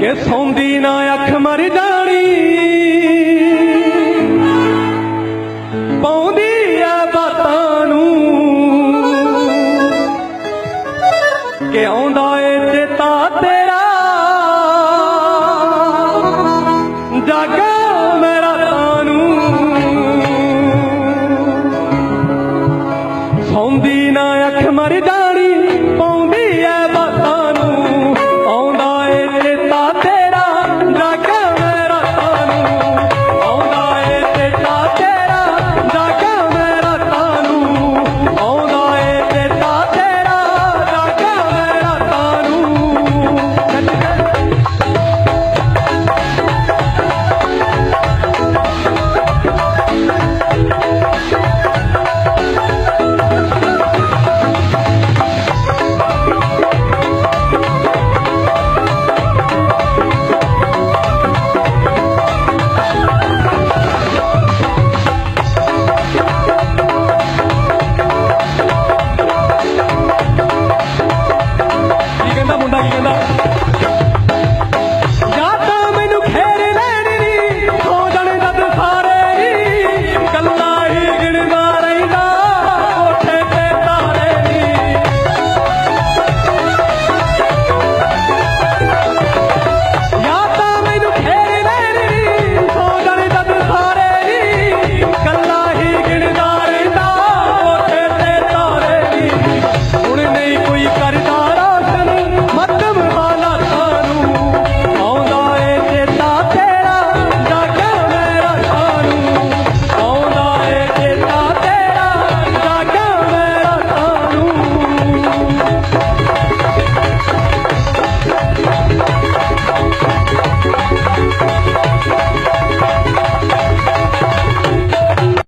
ਕਿ ਸੌਂਦੀ ਨਾ ਅੱਖ ਮਰ ਜਾਣੀ। ਪਾਉਂਦੀ ਆ ਬਾਤਾਂ ਨੂੰ। ਕਿ ਆਉਂਦਾ